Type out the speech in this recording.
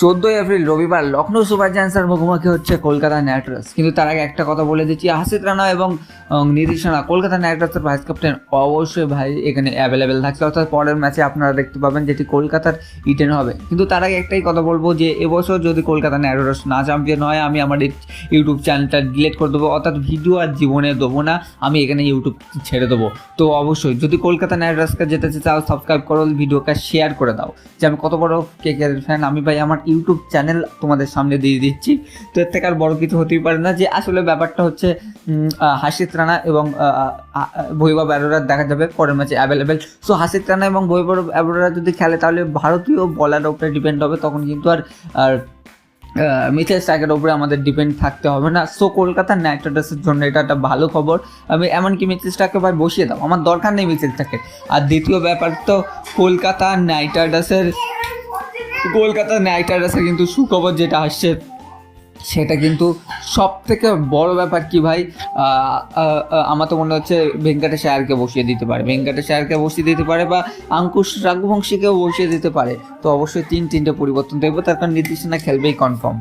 চোদ্দোই এপ্রিল, রবিবার লখনৌ সুপার জায়ান্টসের মুখোমুখি হচ্ছে কলকাতা নাইট রাইডার্স। কিন্তু তার আগে একটা কথা বলে দিচ্ছি, হাসিত রানা এবং নীতিশ রানা কলকাতা নাইট রাইডার্সের ভাইস ক্যাপ্টেন অবশ্যই ভাই এখানে অ্যাভেলেবেল থাকছে। অর্থাৎ পরের ম্যাচে আপনারা দেখতে পাবেন যেটি কলকাতার ইটেন হবে। কিন্তু তার আগে একটাই কথা বলব যে, এবছর যদি কলকাতা নাইট রাইডার্স না চ্যাম্পিয়ন হয়, আমি আমার ইউটিউব চ্যানেলটা ডিলিট করে দেবো। অর্থাৎ ভিডিও আর জীবনে দেবো না, আমি এখানে ইউটিউব ছেড়ে দেবো। তো অবশ্যই, যদি কলকাতা নাইট রাইডার্সকে যেতে চাও সাবস্ক্রাইব করো ভিডিওটা শেয়ার করে দাও। যে আমি কত বড় কেকের ফ্যান আমি ভাই আমার ইউটিউব চ্যানেল তোমাদের সামনে দিয়ে দিচ্ছি। তো এর থেকে আর বড় কিছু হতেই পারে না যে আসলে ব্যাপারটা হচ্ছে হাসিত রানা এবং ভৈভব অ্যারোরা দেখা যাবে পরের ম্যাচে অ্যাভেলেবেল সো হাসিত রানা এবং ভৈভব অ্যারোরা যদি খেলে তাহলে ভারতীয় বলার উপরে ডিপেন্ড হবে, তখন কিন্তু আর মিথেল স্ট্যাকের উপরে আমাদের ডিপেন্ড থাকতে হবে না। সো কলকাতা নাইট রাইডার্সের জন্য এটা একটা ভালো খবর। আমি এমনকি মিথেল স্ট্যাকে ভাই বসিয়ে দাও, আমার দরকার নেই মিথেল স্ট্যাকের আর দ্বিতীয় ব্যাপার তো কলকাতা নাইট রাইডার্সের কলকাতা নাইট রাইডার্সের কিন্তু সুখবর যেটা আসছে, সেটা কিন্তু সব থেকে বড় ব্যাপার কি ভাই? আমার তো মনে হচ্ছে ভেঙ্কটেশ আয়ারকে বসিয়ে দিতে পারে। ভেঙ্কটেশ আয়ারকে বসিয়ে দিতে পারে বা আঙ্কুশ রাঘুবংশীকেও বসিয়ে দিতে পারে। তো অবশ্যই তিন তিনটে পরিবর্তন দেখব তার কারণ নির্দিষ্ট না খেলবেই কনফার্ম